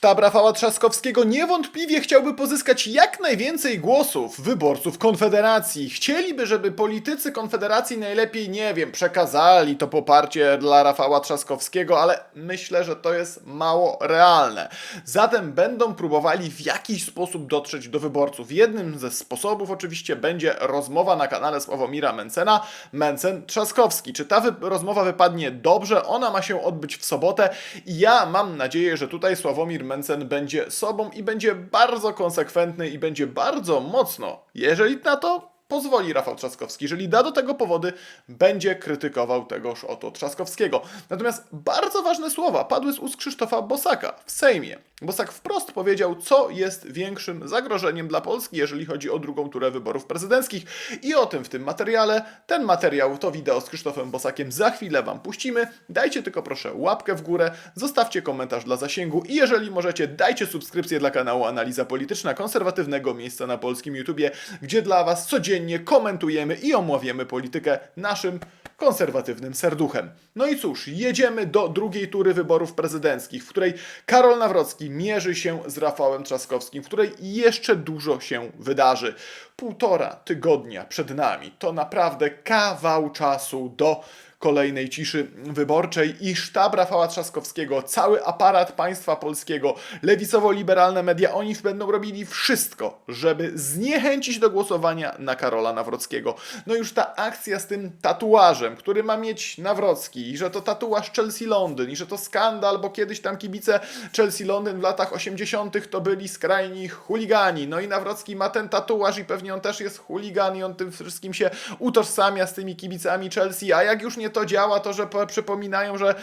Sztab Rafała Trzaskowskiego niewątpliwie chciałby pozyskać jak najwięcej głosów wyborców Konfederacji. Chcieliby, żeby politycy Konfederacji najlepiej, nie wiem, przekazali to poparcie dla Rafała Trzaskowskiego, ale myślę, że to jest mało realne. Zatem będą próbowali w jakiś sposób dotrzeć do wyborców. Jednym ze sposobów oczywiście będzie rozmowa na kanale Sławomira Mencena, Mencen Trzaskowski. Czy ta wy- rozmowa wypadnie dobrze? Ona ma się odbyć w sobotę i ja mam nadzieję, że tutaj Sławomir Mencen będzie sobą i będzie bardzo konsekwentny i będzie bardzo mocno, jeżeli na to pozwoli Rafał Trzaskowski, jeżeli da do tego powody, będzie krytykował tegoż oto Trzaskowskiego. Natomiast bardzo ważne słowa padły z ust Krzysztofa Bosaka w Sejmie. Bosak wprost powiedział, co jest większym zagrożeniem dla Polski, jeżeli chodzi o drugą turę wyborów prezydenckich i o tym w tym materiale. Ten materiał, to wideo z Krzysztofem Bosakiem za chwilę Wam puścimy. Dajcie tylko proszę łapkę w górę, zostawcie komentarz dla zasięgu i jeżeli możecie, dajcie subskrypcję dla kanału Analiza Polityczna, konserwatywnego miejsca na polskim YouTubie, gdzie dla Was codziennie komentujemy i omawiamy politykę naszym konserwatywnym serduchem. No i cóż, jedziemy do drugiej tury wyborów prezydenckich, w której Karol Nawrocki mierzy się z Rafałem Trzaskowskim, w której jeszcze dużo się wydarzy. Półtora tygodnia przed nami to naprawdę kawał czasu do kolejnej ciszy wyborczej i sztab Rafała Trzaskowskiego, cały aparat państwa polskiego, lewicowo-liberalne media, oni będą robili wszystko, żeby zniechęcić do głosowania na Karola Nawrockiego. No już ta akcja z tym tatuażem, który ma mieć Nawrocki i że to tatuaż Chelsea Londyn i że to skandal, bo kiedyś tam kibice Chelsea Londyn w latach 80. to byli skrajni chuligani. No i Nawrocki ma ten tatuaż i pewnie on też jest chuligan i on tym wszystkim się utożsamia z tymi kibicami Chelsea, a jak już nie to działa, to że po- przypominają, że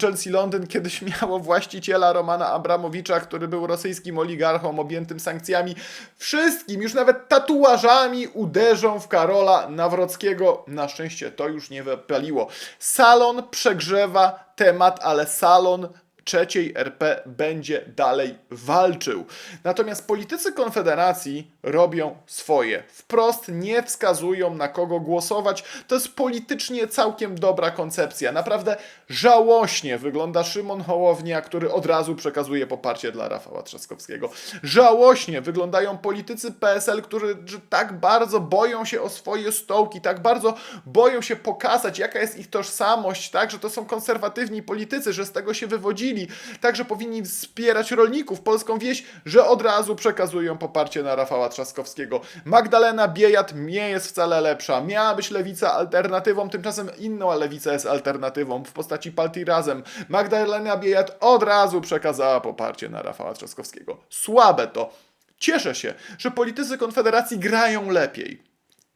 Chelsea Londyn kiedyś miało właściciela Romana Abramowicza, który był rosyjskim oligarchą objętym sankcjami. Wszystkim, już nawet tatuażami uderzą w Karola Nawrockiego. Na szczęście to już nie wypaliło. Salon przegrzewa temat, ale salon trzeciej RP będzie dalej walczył. Natomiast politycy Konfederacji robią swoje. Wprost nie wskazują na kogo głosować. To jest politycznie całkiem dobra koncepcja. Naprawdę żałośnie wygląda Szymon Hołownia, który od razu przekazuje poparcie dla Rafała Trzaskowskiego. Żałośnie wyglądają politycy PSL, którzy tak bardzo boją się o swoje stołki, tak bardzo boją się pokazać, jaka jest ich tożsamość, tak, że to są konserwatywni politycy, że z tego się wywodzili, tak, że powinni wspierać rolników, polską wieś, że od razu przekazują poparcie na Rafała Trzaskowskiego. Magdalena Biejat nie jest wcale lepsza. Miała być lewica alternatywą, tymczasem inną lewica jest alternatywą w postaci partii Razem. Magdalena Biejat od razu przekazała poparcie na Rafała Trzaskowskiego. Słabe to. Cieszę się, że politycy Konfederacji grają lepiej.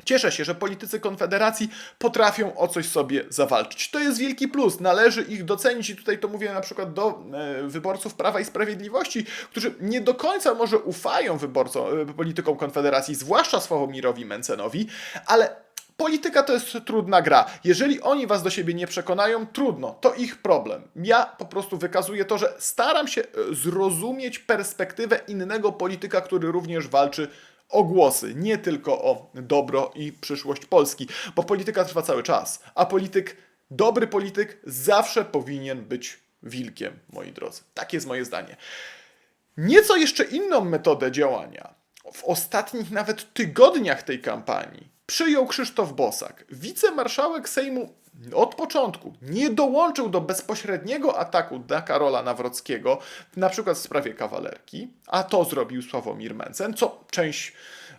Cieszę się, że politycy Konfederacji potrafią o coś sobie zawalczyć. To jest wielki plus, należy ich docenić i tutaj to mówię na przykład do e, wyborców Prawa i Sprawiedliwości, którzy nie do końca może ufają wyborcom, e, politykom Konfederacji, zwłaszcza Sławomirowi Mencenowi, ale Polityka to jest trudna gra. Jeżeli oni was do siebie nie przekonają, trudno, to ich problem. Ja po prostu wykazuję to, że staram się e, zrozumieć perspektywę innego polityka, który również walczy o głosy, nie tylko o dobro i przyszłość Polski, bo polityka trwa cały czas, a polityk, dobry polityk zawsze powinien być wilkiem, moi drodzy. Tak jest moje zdanie. Nieco jeszcze inną metodę działania w ostatnich nawet tygodniach tej kampanii przyjął Krzysztof Bosak. Wicemarszałek Sejmu od początku nie dołączył do bezpośredniego ataku na Karola Nawrockiego, na przykład w sprawie kawalerki, a to zrobił Sławomir Mencen, co część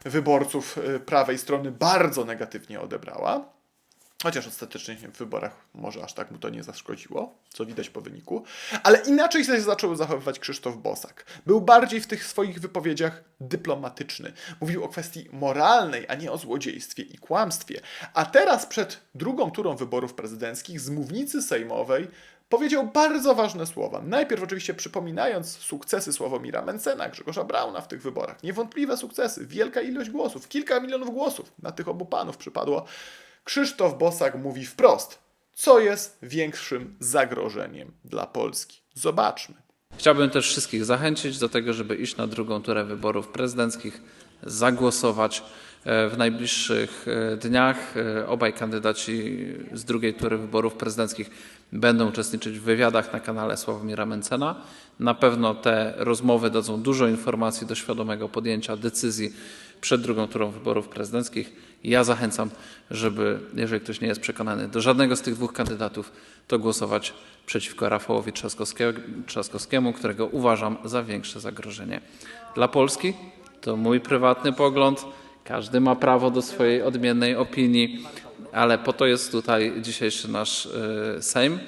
wyborców y, prawej strony bardzo negatywnie odebrała. Chociaż ostatecznie w wyborach może aż tak mu to nie zaszkodziło, co widać po wyniku. Ale inaczej się zaczął zachowywać Krzysztof Bosak. Był bardziej w tych swoich wypowiedziach dyplomatyczny. Mówił o kwestii moralnej, a nie o złodziejstwie i kłamstwie. A teraz przed drugą turą wyborów prezydenckich z mównicy sejmowej powiedział bardzo ważne słowa. Najpierw oczywiście przypominając sukcesy Sławomira Mencena, Grzegorza Brauna w tych wyborach. Niewątpliwe sukcesy, wielka ilość głosów, kilka milionów głosów na tych obu panów przypadło. Krzysztof Bosak mówi wprost, co jest większym zagrożeniem dla Polski. Zobaczmy. Chciałbym też wszystkich zachęcić do tego, żeby iść na drugą turę wyborów prezydenckich, zagłosować. E, W najbliższych e, dniach e, obaj kandydaci z drugiej tury wyborów prezydenckich będą uczestniczyć w wywiadach na kanale Sławomira Mencena. Na pewno te rozmowy dadzą dużo informacji do świadomego podjęcia decyzji przed drugą turą wyborów prezydenckich. Ja zachęcam, żeby, jeżeli ktoś nie jest przekonany do żadnego z tych dwóch kandydatów, to głosować przeciwko Rafałowi Trzaskowskie- Trzaskowskiemu, którego uważam za większe zagrożenie dla Polski. To mój prywatny pogląd. Każdy ma prawo do swojej odmiennej opinii, ale po to jest tutaj dzisiejszy nasz y, Sejm,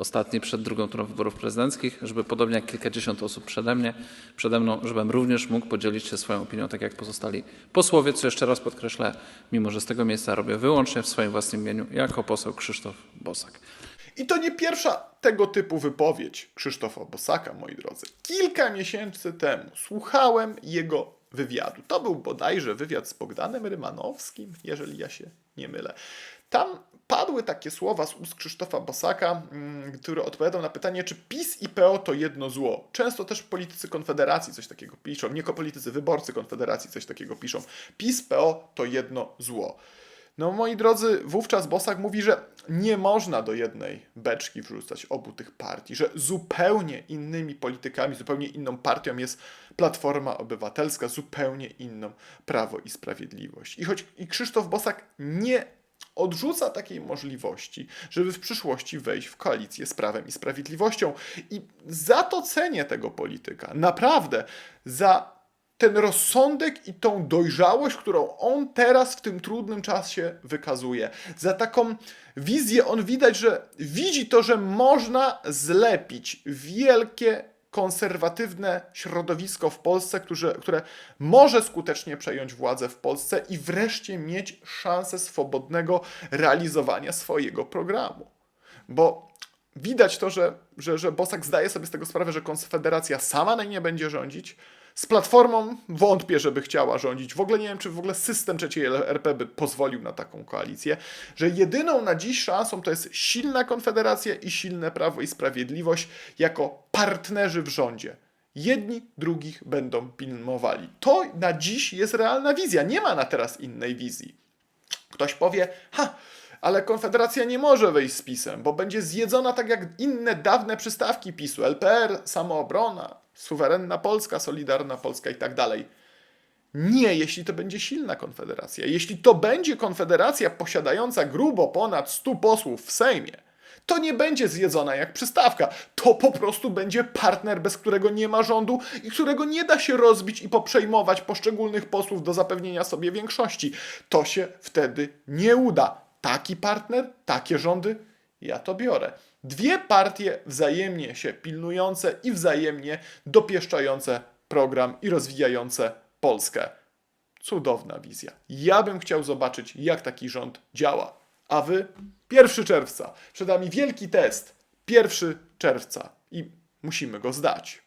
ostatni przed drugą turą wyborów prezydenckich, żeby podobnie jak kilkadziesiąt osób przede mnie, przede mną, żebym również mógł podzielić się swoją opinią, tak jak pozostali posłowie, co jeszcze raz podkreślę, mimo że z tego miejsca robię wyłącznie w swoim własnym imieniu, jako poseł Krzysztof Bosak. I to nie pierwsza tego typu wypowiedź Krzysztofa Bosaka, moi drodzy. Kilka miesięcy temu słuchałem jego wywiadu. To był bodajże wywiad z Bogdanem Rymanowskim, jeżeli ja się nie mylę. Tam padły takie słowa z ust Krzysztofa Bosaka, mm, który odpowiadał na pytanie, czy PiS i PO to jedno zło. Często też politycy Konfederacji coś takiego piszą, nie politycy, wyborcy Konfederacji coś takiego piszą. PiS, PO to jedno zło. No moi drodzy, wówczas Bosak mówi, że nie można do jednej beczki wrzucać obu tych partii, że zupełnie innymi politykami, zupełnie inną partią jest Platforma Obywatelska, zupełnie inną Prawo i Sprawiedliwość. I choć i Krzysztof Bosak nie odrzuca takiej możliwości, żeby w przyszłości wejść w koalicję z Prawem i Sprawiedliwością. I za to cenię tego polityka. Naprawdę. Za ten rozsądek i tą dojrzałość, którą on teraz w tym trudnym czasie wykazuje. Za taką wizję on widać, że widzi to, że można zlepić wielkie konserwatywne środowisko w Polsce, które, które może skutecznie przejąć władzę w Polsce i wreszcie mieć szansę swobodnego realizowania swojego programu. Bo widać to, że, że, że Bosak zdaje sobie z tego sprawę, że Konfederacja sama na nie będzie rządzić. Z Platformą wątpię, żeby chciała rządzić. W ogóle nie wiem, czy w ogóle system trzeciej RP by pozwolił na taką koalicję. Że jedyną na dziś szansą to jest silna Konfederacja i silne Prawo i Sprawiedliwość jako partnerzy w rządzie. Jedni drugich będą pilnowali. To na dziś jest realna wizja. Nie ma na teraz innej wizji. Ktoś powie, ha, ale Konfederacja nie może wejść z PiSem, bo będzie zjedzona tak jak inne dawne przystawki PiSu, LPR, samoobrona, suwerenna Polska, solidarna Polska i tak dalej. Nie, jeśli to będzie silna konfederacja. Jeśli to będzie konfederacja posiadająca grubo ponad 100 posłów w Sejmie, to nie będzie zjedzona jak przystawka. To po prostu będzie partner, bez którego nie ma rządu i którego nie da się rozbić i poprzejmować poszczególnych posłów do zapewnienia sobie większości. To się wtedy nie uda. Taki partner, takie rządy, ja to biorę. Dwie partie wzajemnie się pilnujące i wzajemnie dopieszczające program i rozwijające Polskę. Cudowna wizja. Ja bym chciał zobaczyć, jak taki rząd działa. A wy? 1 czerwca. Przed nami wielki test. 1 czerwca. I musimy go zdać.